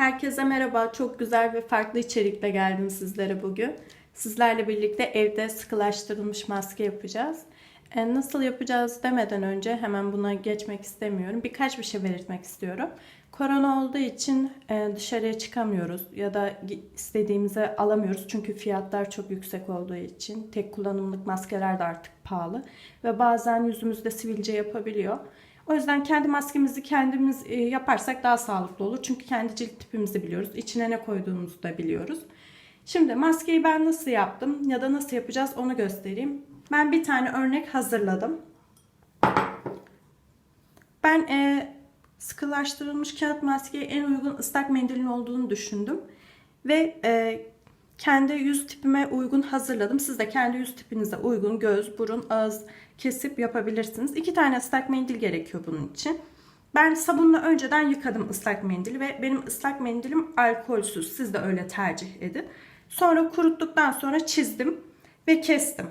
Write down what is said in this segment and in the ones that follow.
Herkese merhaba. Çok güzel ve farklı içerikle geldim sizlere bugün. Sizlerle birlikte evde sıkılaştırılmış maske yapacağız. E, Nasıl yapacağız demeden önce hemen buna geçmek istemiyorum. Birkaç bir şey belirtmek istiyorum. Korona olduğu için e, dışarıya çıkamıyoruz ya da istediğimize alamıyoruz. Çünkü fiyatlar çok yüksek olduğu için tek kullanımlık maskeler de artık pahalı ve bazen yüzümüzde sivilce yapabiliyor. O yüzden kendi maskemizi kendimiz e, yaparsak daha sağlıklı olur. Çünkü kendi cilt tipimizi biliyoruz. İçine ne koyduğumuzu da biliyoruz. Şimdi maskeyi ben nasıl yaptım ya da nasıl yapacağız onu göstereyim. Ben bir tane örnek hazırladım. Ben e, sıkılaştırılmış kağıt maskeye en uygun ıslak mendilin olduğunu düşündüm. Ve e, kendi yüz tipime uygun hazırladım. Siz de kendi yüz tipinize uygun göz, burun, ağız kesip yapabilirsiniz. İki tane ıslak mendil gerekiyor bunun için. Ben sabunla önceden yıkadım ıslak mendili ve benim ıslak mendilim alkolsüz. Siz de öyle tercih edin. Sonra kuruttuktan sonra çizdim ve kestim.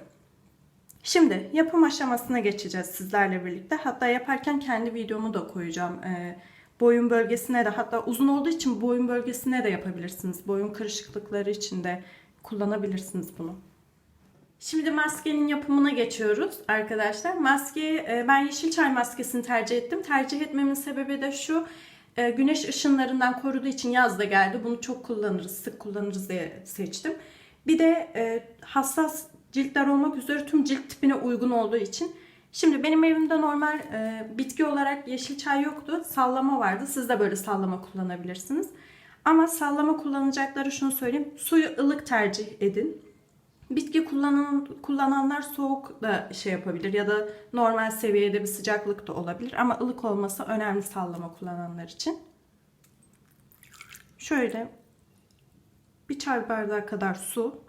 Şimdi yapım aşamasına geçeceğiz sizlerle birlikte. Hatta yaparken kendi videomu da koyacağım. Ee, boyun bölgesine de hatta uzun olduğu için boyun bölgesine de yapabilirsiniz. Boyun kırışıklıkları için de kullanabilirsiniz bunu. Şimdi maskenin yapımına geçiyoruz arkadaşlar. Maskeyi e, ben yeşil çay maskesini tercih ettim. Tercih etmemin sebebi de şu. e, Güneş ışınlarından koruduğu için yaz da geldi. Bunu çok kullanırız, sık kullanırız diye seçtim. Bir de e, hassas ciltler olmak üzere tüm cilt tipine uygun olduğu için. Şimdi benim evimde normal e, bitki olarak yeşil çay yoktu. Sallama vardı. Siz de böyle sallama kullanabilirsiniz. Ama sallama kullanacakları şunu söyleyeyim. Suyu ılık tercih edin. Bitki kullanan, kullananlar soğuk da şey yapabilir ya da normal seviyede bir sıcaklık da olabilir. Ama ılık olması önemli sallama kullananlar için. Şöyle bir çay bardağı kadar su.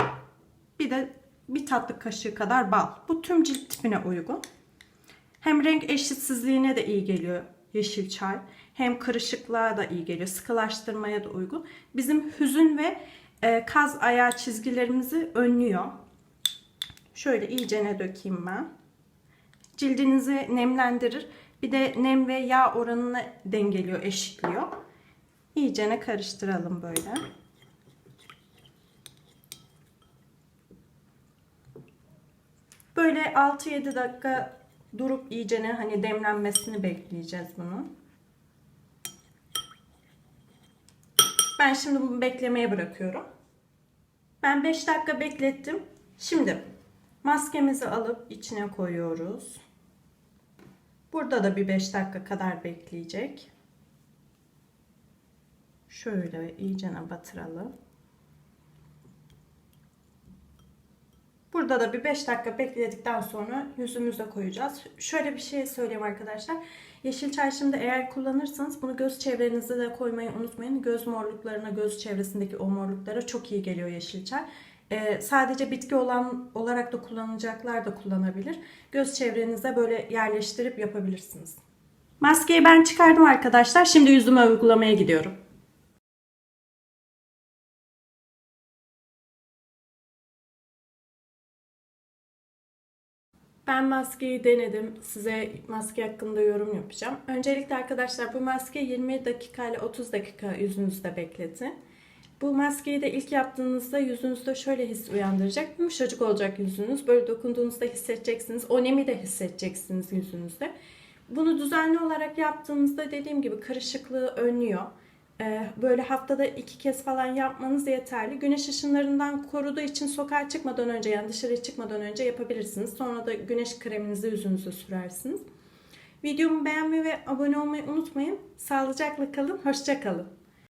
Bir de bir tatlı kaşığı kadar bal. Bu tüm cilt tipine uygun. Hem renk eşitsizliğine de iyi geliyor yeşil çay. Hem kırışıklığa da iyi geliyor. Sıkılaştırmaya da uygun. Bizim hüzün ve e, kaz ayağı çizgilerimizi önlüyor. Şöyle iyicene dökeyim ben. Cildinizi nemlendirir. Bir de nem ve yağ oranını dengeliyor, eşitliyor. İyicene karıştıralım böyle. Böyle 6-7 dakika durup iyicene hani demlenmesini bekleyeceğiz bunun. Ben şimdi bunu beklemeye bırakıyorum. Ben 5 dakika beklettim. Şimdi maskemizi alıp içine koyuyoruz. Burada da bir 5 dakika kadar bekleyecek. Şöyle iyicene batıralım. Burada da bir 5 dakika bekledikten sonra yüzümüze koyacağız. Şöyle bir şey söyleyeyim arkadaşlar. Yeşil çay şimdi eğer kullanırsanız bunu göz çevrenizde de koymayı unutmayın. Göz morluklarına, göz çevresindeki o morluklara çok iyi geliyor yeşil çay. Ee, sadece bitki olan olarak da kullanacaklar da kullanabilir. Göz çevrenize böyle yerleştirip yapabilirsiniz. Maskeyi ben çıkardım arkadaşlar. Şimdi yüzüme uygulamaya gidiyorum. Ben maskeyi denedim. Size maske hakkında yorum yapacağım. Öncelikle arkadaşlar bu maske 20 dakika ile 30 dakika yüzünüzde bekletin. Bu maskeyi de ilk yaptığınızda yüzünüzde şöyle his uyandıracak. Yumuşacık olacak yüzünüz. Böyle dokunduğunuzda hissedeceksiniz. O nemi de hissedeceksiniz yüzünüzde. Bunu düzenli olarak yaptığınızda dediğim gibi karışıklığı önlüyor. Ee, Böyle haftada iki kez falan yapmanız yeterli. Güneş ışınlarından koruduğu için sokağa çıkmadan önce yani dışarıya çıkmadan önce yapabilirsiniz. Sonra da güneş kreminizi yüzünüze sürersiniz. Videomu beğenmeyi ve abone olmayı unutmayın. Sağlıcakla kalın, hoşça kalın.